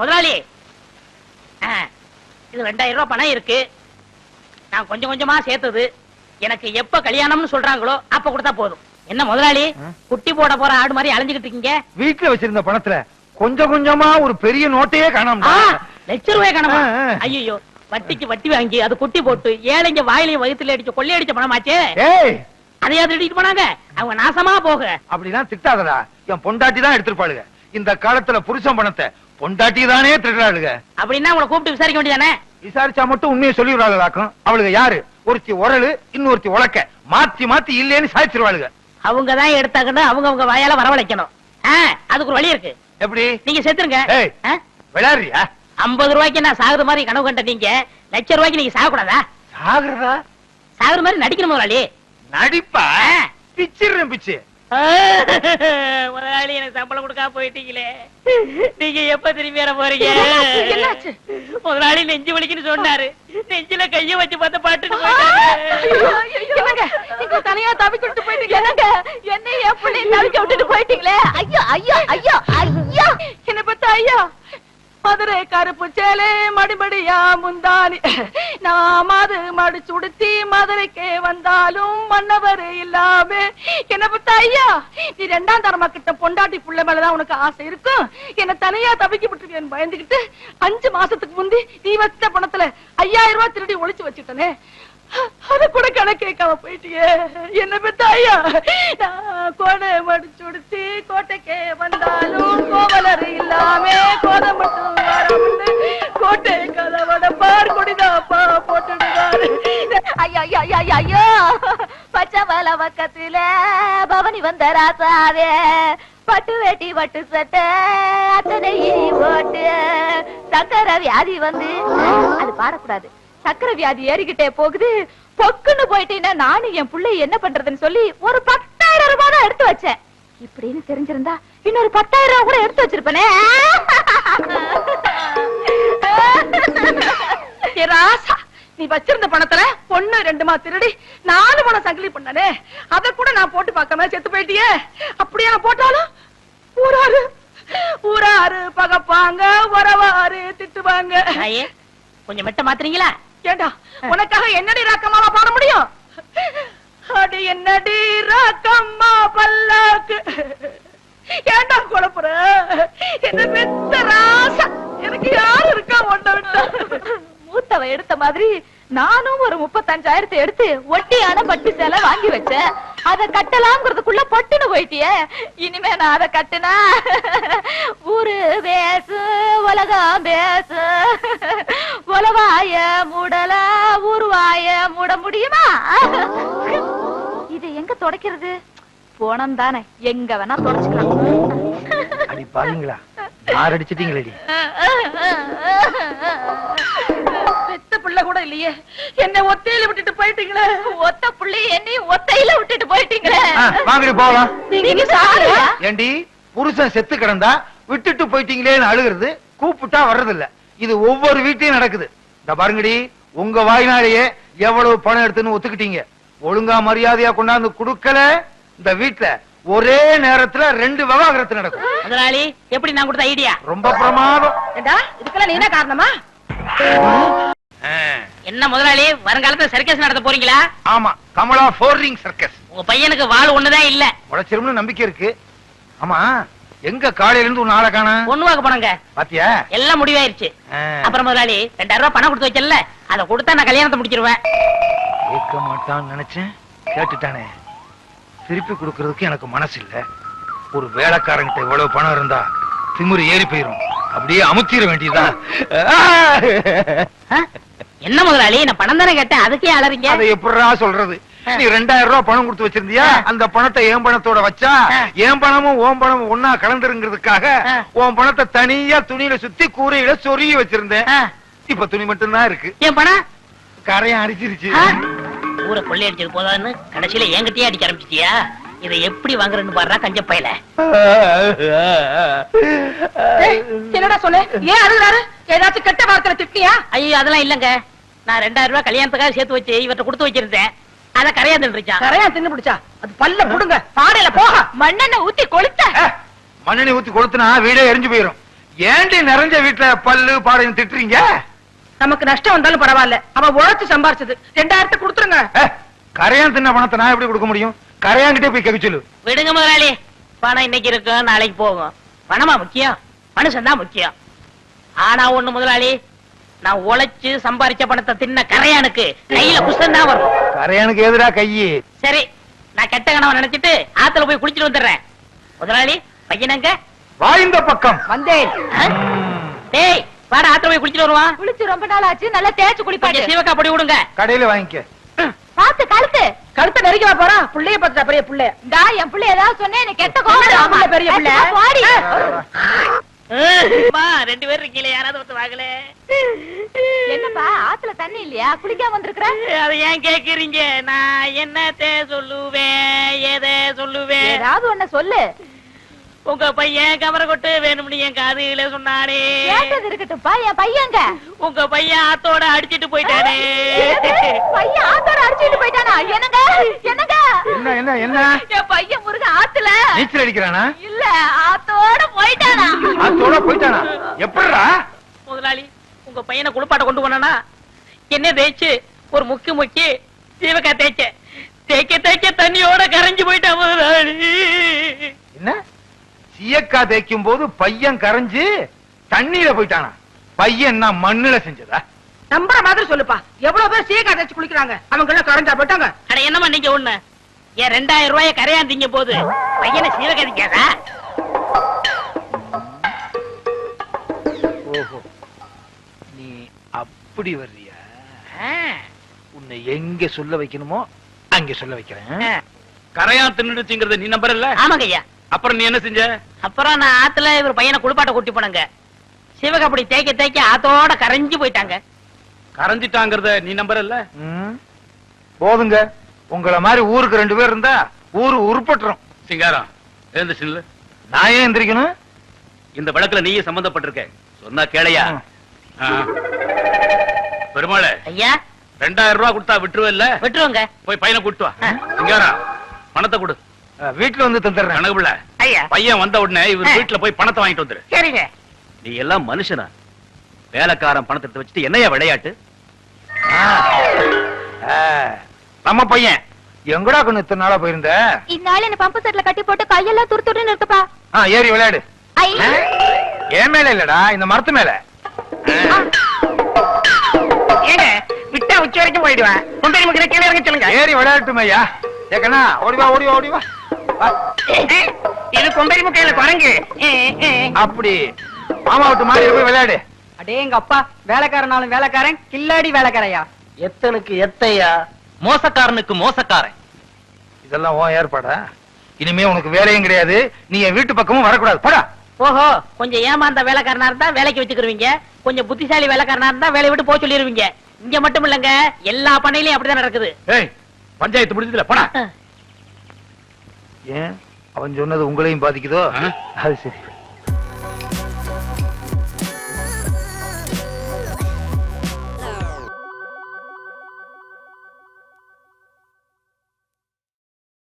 முதலாளி. இது ரெண்டாயிரம் ரூபாய் பணம் இருக்கு. நான் கொஞ்சம் கொஞ்சமா சேர்த்தது. எனக்கு எப்ப கல்யாணம்னு சொல்றாங்களோ அப்ப கொடுத்தா போதும். என்ன முதலாளி? குட்டி போட போற ஆடு மாதிரி அலைஞ்சுகிட்டு இருக்கீங்க? வீட்டுல வச்சிருந்த பணத்துல கொஞ்சம் கொஞ்சமா ஒரு பெரிய நோட்டையே காணாம லட்ச ரூபாய் கணமா. ஐயோ வட்டிக்கு வட்டி வாங்கி அது குட்டி போட்டு ஏழைங்க வாயிலையும் வயித்துல அடிச்சு கொள்ளையடிச்ச பணமாச்சே? அதையாவது எடுத்துட்டு போனாங்க. அவங்க நாசமா போக. அப்படிலாம் திட்டாதடா. என் பொண்டாட்டி தான் எடுத்திருப்பாளுங்க இந்த காலத்துல புருஷன் பணத்தை பொண்டாட்டி தானே திருடுறாளுங்க அப்படின்னா உங்களை கூப்பிட்டு விசாரிக்க வேண்டியதானே? விசாரிச்சா மட்டும் உண்மையை சொல்லிடுறாளுக்கும் அவளுங்க யாரு? ஒருத்தி உரலு இன்னொருத்தி உலக்க. மாத்தி மாத்தி இல்லேன்னு சாய்ச்சிருவாளுங்க அவங்க தான் எடுத்தாங்கன்னு அவங்க அவங்க வாயால வரவழைக்கணும். அதுக்கு ஒரு வழி இருக்கு. எப்படி? நீங்க செத்துருங்க? விளையாடுறியா? ஐம்பது ரூபாய்க்கு நான் சாகுற மாதிரி கனவு கண்ட நீங்க லட்ச ரூபாய்க்கு நீங்க சாகக்கூடாதா? சாகுறதா? சாகுற மாதிரி நடிக்கணும் முதலாளி. நடிப்பா. பிச்சிடுறேன் பிச்சு. முதலாளி எனக்கு சம்பளம் கொடுக்காம போயிட்டீங்களே. நீங்க எப்ப திரும்பி வர போறீங்க? முதலாளி நெஞ்சு வலிக்குன்னு சொன்னாரு. நெஞ்சில கைய வச்சு பார்த்து என்னங்க? நீங்க தனியா தவிக்க விட்டு போயிட்டீங்க என்னங்க? என்ன என் பிள்ளைய தவிக்க விட்டுட்டு போயிட்டீங்களே? ஐயோ ஐயோ ஐயோ ஐயோ. என்ன பத்த ஐயா மதுரை கருப்பு சேலே மடிமடியா முந்தானி. நான் அது மடி சுடுத்தி மதுரைக்கே வந்தாலும் மன்னவர் இல்லாம. என்ன பார்த்தா ஐயா நீ ரெண்டாம் தரமா கிட்ட பொண்டாட்டி புள்ள மேலதான் உனக்கு ஆசை இருக்கும். என்ன தனியா தவிக்கி விட்டுருக்கேன்னு பயந்துகிட்டு அஞ்சு மாசத்துக்கு முந்தி நீ வச்ச பணத்துல ஐயாயிரம் ரூபாய் திருடி ஒழிச்சு வச்சுட்டனே. அது கூட கணக்கு கேட்காம போயிட்டியே. என்ன பெத்தாயா? கோடை மடிச்சுடுத்தி கோட்டைக்கே வந்தாலும் கோவலர் இல்லாம கோதை மட்டும் கோட்டை கதவட பார் குடிதாப்பா போட்டுடுவாரு. ஐயா ஐயா ஐயா ஐயா ஐயோ. பச்சை வல பக்கத்துல பவனி வந்த ராசாவே. பட்டு வேட்டி பட்டு சட்டை அத்தனை போட்டு சக்கர வியாதி வந்து அது பாடக்கூடாது. சக்கரை வியாதி ஏறிக்கிட்டே போகுது. பொக்குன்னு போயிட்டீங்கன்னா நானும் என் பிள்ளை என்ன பண்றதுன்னு சொல்லி ஒரு பத்தாயிரம் ரூபாய் தான் எடுத்து வச்சேன். இப்படின்னு தெரிஞ்சிருந்தா இன்னொரு பத்தாயிரம் ரூபாய் கூட எடுத்து வச்சிருப்பனே. ராசா நீ வச்சிருந்த பணத்துல பொண்ணு ரெண்டுமா திருடி நாலு பணம் சங்கிலி பண்ணனே. அத கூட நான் போட்டு பார்க்காம செத்து போயிட்டியே. அப்படியே நான் போட்டாலும்? ஊராரு ஊராரு பகப்பாங்க உறவாரு திட்டுவாங்க. கொஞ்சம் மெட்ட மாத்துறீங்களா? ஏண்டா? உனக்காக என்னடி ராக்கம்மாவா பாட முடியும்? அடி என்னடி ராக்கம்மா பல்லாக்கு. ஏண்டா குழப்புற? என்ன பெத்த ராசா. எனக்கு யாரு இருக்கா ஒண்ண விட்டா? மூத்தவ எடுத்த மாதிரி நானும் ஒரு முப்பத்தஞ்சாயிரத்தை எடுத்து ஒட்டியான பட்டு சேலை வாங்கி வச்சேன். அத கட்டலாம்ங்கிறதுக்குள்ள பட்டுன்னு போயிட்டியே. இனிமே நான் அத கட்டுனா இது எங்க தொடக்கிறது? போனம் தானே. எங்க வேணா தொடச்சுக்கலாம். அடி பாருங்களா பெத்த பிள்ளை கூட இல்லையே. என்ன ஒத்தையில விட்டுட்டு போயிட்டீங்களே. ஒத்த புள்ளி என்னையும் ஒத்தையில விட்டுட்டு போயிட்டீங்களே. வாங்கடி போகலாம். நீங்க ஏண்டி புருஷன் செத்து கிடந்தா விட்டுட்டு போயிட்டீங்களேன்னு அழுகிறது கூப்பிட்டா வர்றதில்ல. இது ஒவ்வொரு வீட்லயும் நடக்குது. இந்த பாருங்கடி உங்க வாய்னாலேயே எவ்வளவு பணம் எடுத்துன்னு ஒத்துக்கிட்டீங்க. ஒழுங்கா மரியாதையா கொண்டாந்து குடுக்கல இந்த வீட்ல ஒரே நேரத்துல ரெண்டு விவாகரத்து நடக்கும். முதலாளி எப்படி நான் கொடுத்த ஐடியா? ரொம்ப பிரமாதம். ஏண்டா இதுக்கெல்லாம் நீ என்ன காரணமா? என்ன முதலாளி வருங்காலத்துல சர்க்கஸ் நடத்த போறீங்களா? ஆமா கமலா ஃபோர் ரிங் சர்க்கஸ் உங்க பையனுக்கு வாழ் ஒண்ணுதான் இல்ல. உழைச்சிரும்னு நம்பிக்கை இருக்கு. ஆமா எங்க காலையில இருந்து ஒரு நாளை காண? பொண்ணு வாக்க போனங்க பாத்தியா? எல்லாம் முடிவாயிருச்சு. அப்புறம் முதலாளி ரெண்டாயிரம் ரூபாய் பணம் கொடுத்து வச்சல அதை கொடுத்தா நான் கல்யாணத்தை முடிச்சிருவேன். கேட்க மாட்டான்னு நினைச்சேன். கேட்டுட்டானே. திருப்பி கொடுக்கறதுக்கு எனக்கு மனசு இல்ல ஒரு வேலைக்காரங்கிட்ட இவ்வளவு பணம் இருந்தா திமிரு ஏறி போயிரும். அப்படியே அமுத்திர வேண்டியதுதான் ஆ? என்ன முதலாளி நான் பணம் தானே கேட்டேன். அதுக்கே அலறீங்க. அதை எப்படிடா சொல்றது? நீ ரெண்டாயிரம் ரூபாய் பணம் கொடுத்து வச்சிருந்தியா. அந்த பணத்தை என் பணத்தோட வச்சா. என் பணமும் ஓன் பணமும் ஒன்னா கலந்துருங்கிறதுக்காக. உன் பணத்தை தனியா துணியில சுத்தி கூரையில சொருகி வச்சிருந்தேன். இப்ப துணி மட்டும்தான் இருக்கு. என் பணம்? கரையான் அடிச்சிருச்சு? ஊரை கொள்ளையடிச்சது போதான்னு கடைசியில என்கிட்டயே அடிக்க ஆரம்பிச்சிட்டியா? இதை எப்படி வாங்குறேன்னு பாடுறா கஞ்ச பையல. என்னடா சொன்ன? ஏன் அழுகுறாரு? ஏதாச்சும் கெட்ட வார்த்தை திட்டியா ஐயோ அதெல்லாம் இல்லங்க. நான் ரெண்டாயிரம் ரூபாய் கல்யாணத்துக்காக சேர்த்து வச்சு இவர்ட்ட கொடுத்து வச்சிருந்தேன். அதை கரையா தின்றுச்சான் கரையா தின்னு பிடிச்சா? அது பல்ல புடுங்க. பாடையில போக. மண்ணெண்ண ஊத்தி கொளுத்த. மண்ணெண்ணெய் ஊத்தி கொளுத்துனா வீடே எரிஞ்சு போயிரும். ஏண்டி நிறைஞ்ச வீட்டுல பல்லு பாடையும் திட்டுறீங்க? நமக்கு நஷ்டம் வந்தாலும் பரவாயில்ல. அவ உழைச்சு சம்பாரிச்சது. ரெண்டாயிரத்தை கொடுத்துருங்க. கரையான் தின்ன பணத்தை நான் எப்படி கொடுக்க முடியும்? கரையான்கிட்டே போய் கேட்க சொல்லு விடுங்க முதலாளி. பணம் இன்னைக்கு இருக்கும் நாளைக்கு போகும். பணமா முக்கியம்? மனுஷன் தான் முக்கியம். ஆனா ஒண்ணு முதலாளி நான் உழைச்சு சம்பாரிச்ச பணத்தை தின்ன கரையானுக்கு கையில குஷ்டம் தான் வரும். கரையானுக்கு எதிரா கையி சரி நான் கெட்ட கணவன் நினைச்சிட்டு ஆத்துல போய் குளிச்சிட்டு வந்துடுறேன். முதலாளி பையனங்க வாய்ந்த பக்கம். வந்தேன்? டேய் வாடா ஆத்துல போய் குளிச்சிட்டு வருவான். குளிச்சு ரொம்ப நாள் ஆச்சு நல்லா தேய்ச்சு குளிப்பாட்டு. சீவக்கா பொடி விடுங்க. கடையில வாங்கிக்க. பாத்து கழுத்து. கழுத்த நெருக்கி போறா புள்ளைய பாத்துட்டா பெரிய புள்ள. என் புள்ள ஏதாவது சொன்னே நீ கெட்ட கோவம் பெரிய புள்ள. ரெண்டு பேரும் இருக்கீங்களே யாராவது ஒருத்தர் வாங்கல என்னப்பா ஆத்துல தண்ணி இல்லையா? குளிக்காம வந்திருக்கிற? அதை ஏன் கேக்குறீங்க? நான் என்னத்த சொல்லுவேன் எதை சொல்லுவேன்? ஏதாவது ஒண்ணு சொல்லு. உங்க பையன் கமர கொட்டு வேணும்னு என் காதுல சொன்னானே. கேட்டது இருக்கட்டும்ப்பா என் பையங்க உங்க பையன் ஆத்தோட அடிச்சிட்டு போயிட்டானே. பையன் ஆத்தோட அடிச்சுட்டு போயிட்டானா? என்னங்க? என்னங்க? என்ன என்ன என்ன? என் பையன் முருக ஆத்துல. நீச்சல் அடிக்கிறானா? இல்ல ஆத்தோட போயிட்டானா அதோட போயிட்டானா எப்படிடா முதலாளி உங்க பையனை குளிப்பாட்ட கொண்டு போனா என்ன தேய்ச்சு ஒரு முக்கி முக்கி சீவக்கா தேய்ச்ச தேய்க்க தேய்க்க தண்ணியோட கரைஞ்சு போயிட்டான் முதலாளி. என்ன? சீயக்கா தேய்க்கும் போது பையன் கரைஞ்சு தண்ணியில போயிட்டானா? பையன் என்ன மண்ணுல செஞ்சதா? நம்புற மாதிரி சொல்லுப்பா. எவ்வளவு பேர் சீக்கா தேய்ச்சு குளிக்கிறாங்க? அவங்க எல்லாம் கரைஞ்சா போயிட்டாங்க. அட என்னமா நீங்க ஒண்ணு? ஏன் ரெண்டாயிரம் ரூபாய கரையாந்தீங்க போது பையனை சீவக்கா திக்காதா ஓஹோ. நீ அப்படி வர்றியா? உன்னை எங்க சொல்ல வைக்கணுமோ அங்க சொல்ல வைக்கிறேன். கரையான் தின்னுடுச்சுங்கிறத நீ நம்பறல்ல ஆமாங்க ஐயா. அப்புறம் நீ என்ன செஞ்ச? அப்புறம் நான் ஆத்துல இவர் பையனை குளிப்பாட்ட கூட்டி போனங்க. சிவகா அப்படி தேய்க்க தேய்க்க ஆத்தோட கரைஞ்சு போயிட்டாங்க. கரைஞ்சிட்டாங்கிறத நீ நம்பறல்ல ம். போதுங்க. உங்கள மாதிரி ஊருக்கு ரெண்டு பேர் இருந்தா ஊரு உருப்பட்டுரும். சிங்காரம் எழுந்துச்சு நான் ஏன் எந்திரிக்கணும்? இந்த வழக்குல நீயே சம்பந்தப்பட்டிருக்க. சொன்னா கேளையா. பெருமாளே ஐயா? ரெண்டாயிரம் ரூபாய் கொடுத்தா விட்டுருவல்ல விட்டுருவோங்க. போய் பையனை கூட்டு வா. பணத்தை கொடு. வீட்டுல வந்து தந்துடுறேன். பிள்ளை ஐயா. பையன் வந்த உடனே. இவர் வீட்டுல போய் பணத்தை வாங்கிட்டு வந்துரு. சரிங்க. நீ எல்லாம் மனுஷனா? வேலைக்காரன் பணத்தை எடுத்து வச்சுட்டு என்னையா விளையாட்டு. நம்ம பையன். எங்கடா கொண்டு இத்தனை நாளா போயிருந்த? இந்நாள் என்ன பம்பு செட்ல கட்டி போட்டு கையெல்லாம் துரு துருன்னு இருக்குப்பா ஆ, ஏறி விளையாடு? என் மேல இல்லடா? இந்த மரத்து மேல. ஏங்க விட்டா உச்சி வரைக்கும் போயிடுவேன் கொண்டு நமக்கு கீழே இறங்க சொல்லுங்க. ஏறி விளையாட்டுமே ஐயா. ஏக்கண்ணா ஓடி வா ஓடி வா. ஓடி வா வா. இது கொம்பரி முக்கையில குரங்கு. அப்படி. மாமா விட்டு மாறி போய் விளையாடு. அடே எங்க அப்பா வேலைக்காரனாலும் வேலைக்காரன் கில்லாடி வேலைக்காரையா? எத்தனுக்கு எத்தையா? மோசக்காரனுக்கு மோசக்காரன். இதெல்லாம் உன் ஏற்பாடா? இனிமே உனக்கு வேலையும் கிடையாது. நீ என் வீட்டு பக்கமும் வரக்கூடாது. போடா. ஓஹோ கொஞ்சம் ஏமாந்த வேலைக்காரனா இருந்தா வேலைக்கு வச்சுக்கிருவீங்க கொஞ்சம் புத்திசாலி வேலைக்காரனா இருந்தா வேலையை விட்டு போக சொல்லிருவீங்க. இங்க மட்டும் இல்லங்க எல்லா பண்ணையிலயும் அப்படிதான் நடக்குது. ஏய் பஞ்சாயத்து முடிஞ்சதுல போடா. ஏன்? அவன் சொன்னது உங்களையும் பாதிக்குதோ? அது சரி.